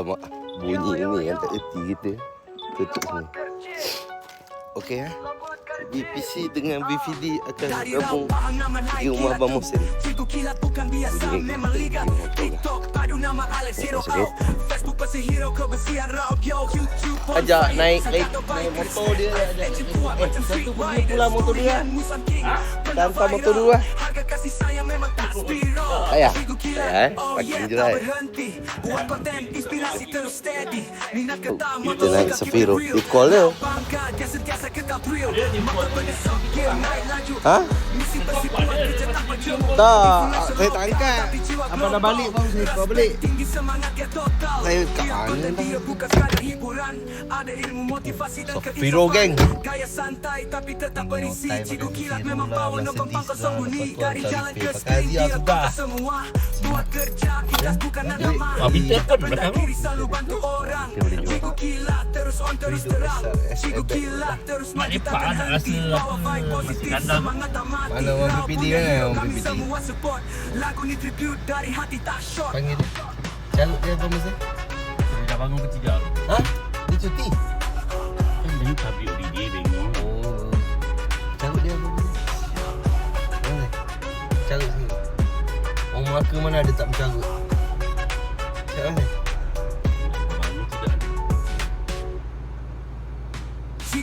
Alamak, bunyi ni yang tak reti kita. Tutup sini. Okey eh. BPC dengan BVD akan gabung di rumah Abang. Cikgu kilat bukan biasa Ini Memang ligat kita tengok TikTok padu Ajak naik naik, naik motor dia ajak. Eh, satu pergi pulang motor dia. King. Pernah Tanpa motor dulu lah. Memang tak spiro Ayah. Eh. Parking yeah, je tak berhenti Buat konten inspirasi terus steady Minat kata Oh, motor kita naik Safiro. real. Dia call dia. Ha? Tak saya tak angkat. Apa dah balik baru saya call balik. Saya kat mana Ada dan Safiro, geng. Gaya santai tapi tetap berisi time Cikgu pakai kilat Safiro memang lah, power No Mercedes kompang kosong lah, bunyi lepas tu Dari jalan ke Aziah Dia kontak semua Buat kerja kita bukan nak nama Ah, pun diri selalu bantu orang jual. Cikgu kilat terus on terus terang Cikgu kilat terus maju lepak takkan nak henti rasa Bawa apa, vibe masih positif kandang. semangat tak mati Mana orang PPD kan, orang PPD. Lagu ni tribute dari hati tak short Panggil dia. Carut dia apa masa? Dia dah bangun ketiga Ha? Dia cuti? Kan dia tabik holiday bengong Oh. Carut dia apa masa? Mana? Carut sini. Orang Melaka mana ada tak mencarut? Carut mana?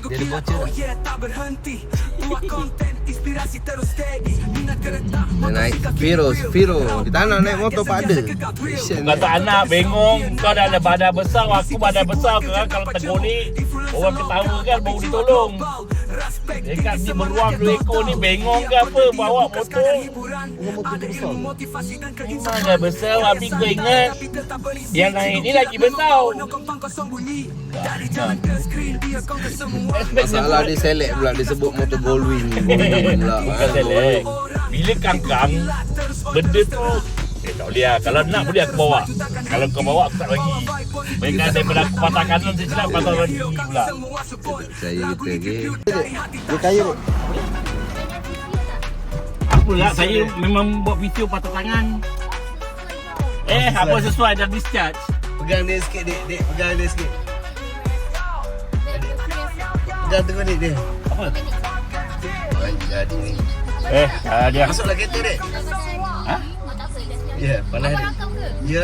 Dia ada bocor oh tak? yeah, tak berhenti Buat konten, inspirasi terus steady Minat kereta, Dia naik Virus, Virus. tak nak naik motor pada. Kau tak anak bengong Kau dah ada badan besar Aku badan besar Kau kalau tegur ni Orang ketawa kan? Baru ditolong Dekat ni beruang dua ekor ni Bengong ke apa Bawa motor? Memang dah besar. Habis kau ingat. Yang naik ni lagi besar. Masalah dia select pula Dia sebut motor Goldwing. Bukan selek. Bila kangkang Benda tu Eh tak boleh lah. Kalau nak boleh aku bawa. Kalau kau bawa aku tak bagi Mereka daripada aku patah kanan Saya silap patah lagi pula. Saya kita ke? Dia kaya dek Apa lah saya memang buat video patah tangan. Eh apa sesuai dah discharge? Pegang dia sikit dek Dek pegang dia sikit. Pegang tengok dek dia. Apa? Jadi ni Eh uh, dia. Masuklah kereta dek Ha? Ya panas dek Ya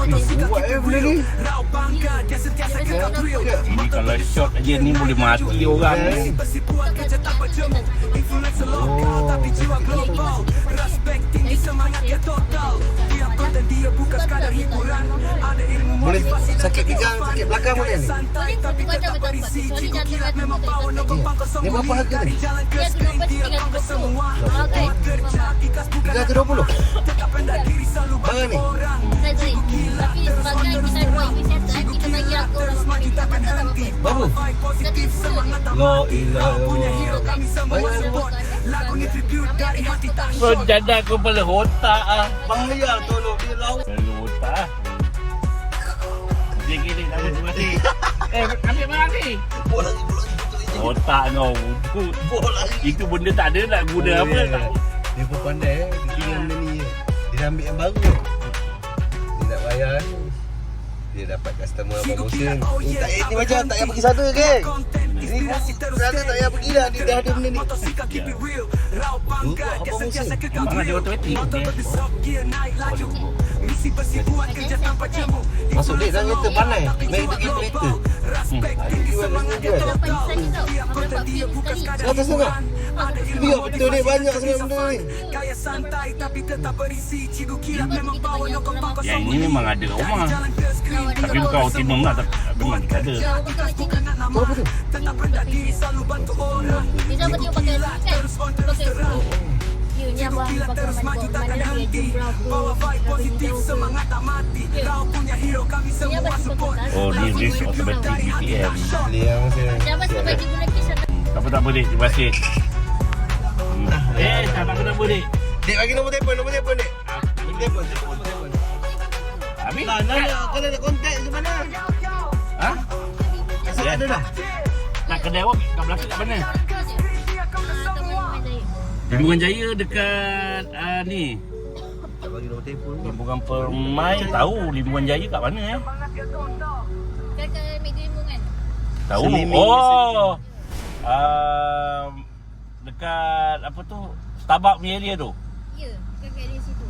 motosikal Buat keep eh it benda real ni Raup bangga Dia sentiasa kekal thrill Ini kalau shot aja ni boleh mati orang ni Besi buat kerja tak berjemu Influencer lokal tapi jiwa global sakit pinggang, sakit? Belakang boleh ni? Tapi tetap berisi. Cikgu kilat memang power no kompang kosong Ni berapa harga ni? dia Tiga ke nak 20? Tetap rendah diri selalu Mana bantu ni? orang. Tapi sebagai kita buat wisata Kita bagi aku orang Terus maju takkan henti Baru? Tak La ilaha illallah. Lagu ni tribute dari hati tak So short janda aku kepala otak ah. Bahaya tolong dia laut Bola lagi bola lagi Otak kau Bola lagi. Itu benda tak ada nak guna apa Oh, tak? Dia pun pandai eh. Dia tinggal benda ni. Je Dia dah ambil yang baru. Dia nak bayar ni. Dia dapat customer Abang Musin Ni tak ni macam tak payah pergi sana geng Ni Ternyata tak payah pergi dah Dia dah ada benda ni. Oh, Dia? Abang Abang ada jemu Masuk dek dalam kereta pandai. Main pergi kereta semangat dia Tiap konten dia bukan sekadar Atas sana hiburan Ada ilmu Biar betul dek banyak sangat benda ni Gaya santai tapi tetap berisi Cikgu kilat memang power no kompang kosong Yang ini memang ada rumah. Tapi bukan optimum lah tapi Memang tak ada. Ya, orang pakai sini. Apa tu? Dia dapat dia pakai kan? Pakai pro. Ya, abang pakai mana mana dia jumlah pro. Positif semangat tak mati. Kau punya hero kami semua support. Oh ni race automatic BPM kisah. Apa tak boleh Terima kasih Hmm. Eh tak tak kenapa dik Dek bagi nombor telefon, nombor telefon dek. Nombor telefon, telefon, telefon. Habis Lah, nak nak kalau nak kontak ke mana? Ha? Kasih ada dah. Nak kedai awak kat belakang kat mana? Bimbungan Jaya dekat uh, ni Tak bagi nombor telefon tu. Limbungan Permai Tahu Limbungan Jaya kat mana eh. Tahu Selimbing, Oh um, Dekat Apa tu Starbucks punya area tu Ya, kakak dari situ.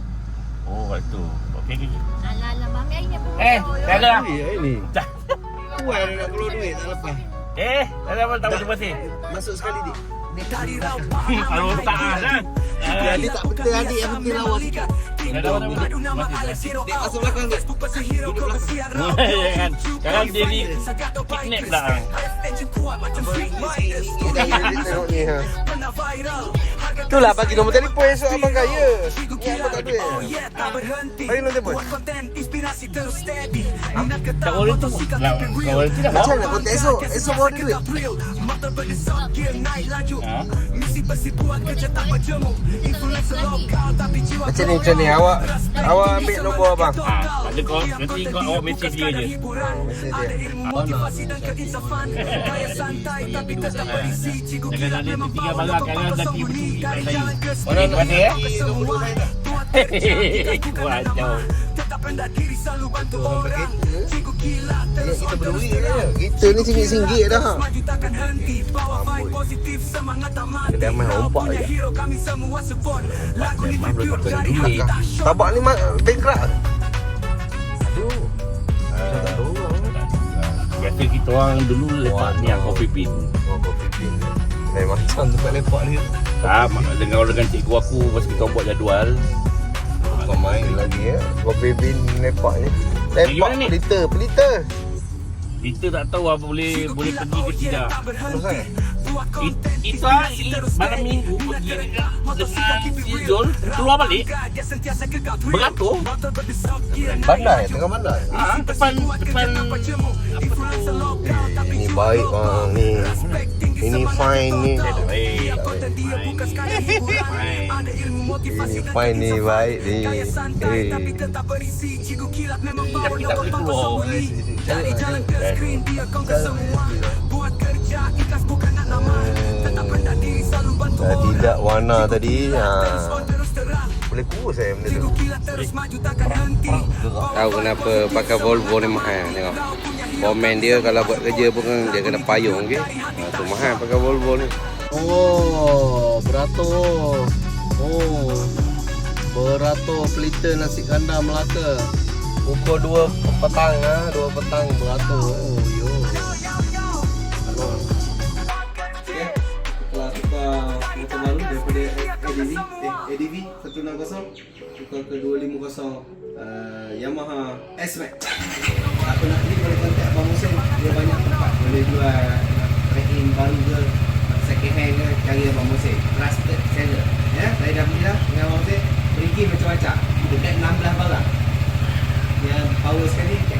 Oh kat tu Okey okey okey. Alah, alah, mami hari ni apa? Eh Tak ada Eh, ini. Tak Kuat nak keluar duit tak lepas. Eh Tak ada apa Tak boleh terima kasih Masuk sekali dik. Kalau tak ada Ya, dia tak betul adik yang penting lawa sikit. Tak ada apa-apa Terima kasih Dek masuk belakang dek. Duduk belakang. Jangan Jangan dia ni Kidnap dah Dia tengok ni ha. Itulah bagi nombor telefon esok abang kaya. Ni abang tak duit. Bagi nombor telefon. Tak boleh tu. Nak Tak boleh tu dah. Macam mana kontak esok? Esok bawa duit. Ha? Macam ni macam ni. awak awak ambil nombor abang. Ha, tak ada kau nanti kau awak mesej dia je. Mesej dia. Jangan tak ada tinggal barang kan lagi berdua kat saya. Mana nak Mana eh? nombor dua saya tak? Kacau. Orang pakai Ya, kita berduit je. Kita ni singgit-singgit dah. Kedai mah ompak je. Memang boleh pakai duit. Tabak ni mah bankrupt. Aduh. Saya tak tahu lah. Biasa kita orang dulu lepak ni yang kopi pin. Oh, kopi pin. Lain macam tempat lepak dia. Tak, mak- dengan dengan cikgu aku pas kita buat jadual. Kau main lagi ya. Kopi pin lepak ni. Lagi Lepak ni? pelita, pelita. Kita tak tahu apa boleh boleh pergi ke tidak. Terus kan? It- Kita malam minggu pergi dengan si Zul keluar balik beratur Bandai, tengah bandai. ah, depan depan apa tu Eh, ini baik bang ni. Ini fine ni. Ini fine ni baik ni. Eh. tapi tak boleh keluar. Dah tidak warna tadi. Ha. Boleh kurus saya benda tu. Tahu kenapa pakai Volvo ni mahal tengok. Komen dia kalau buat kerja pun kan dia kena payung okey. Ha, tu mahal pakai Volvo ni. Oh, beratur. Oh. Beratur pelita nasi kandar Melaka. Pukul 2 petang ah, 2 petang beratur. Oh, tukar motor baru daripada ADV, eh, ADV 160 tukar ke 250 uh, Yamaha S-Max. Apa nak beli boleh kontak Abang Musin. Dia banyak tempat boleh jual trade-in baru ke second hand ke cari Abang Musin. Trusted seller. Ya, saya dah beli dah dengan Abang Musin. Pergi macam-macam. Dekat 16 barang. Yang power sekali kat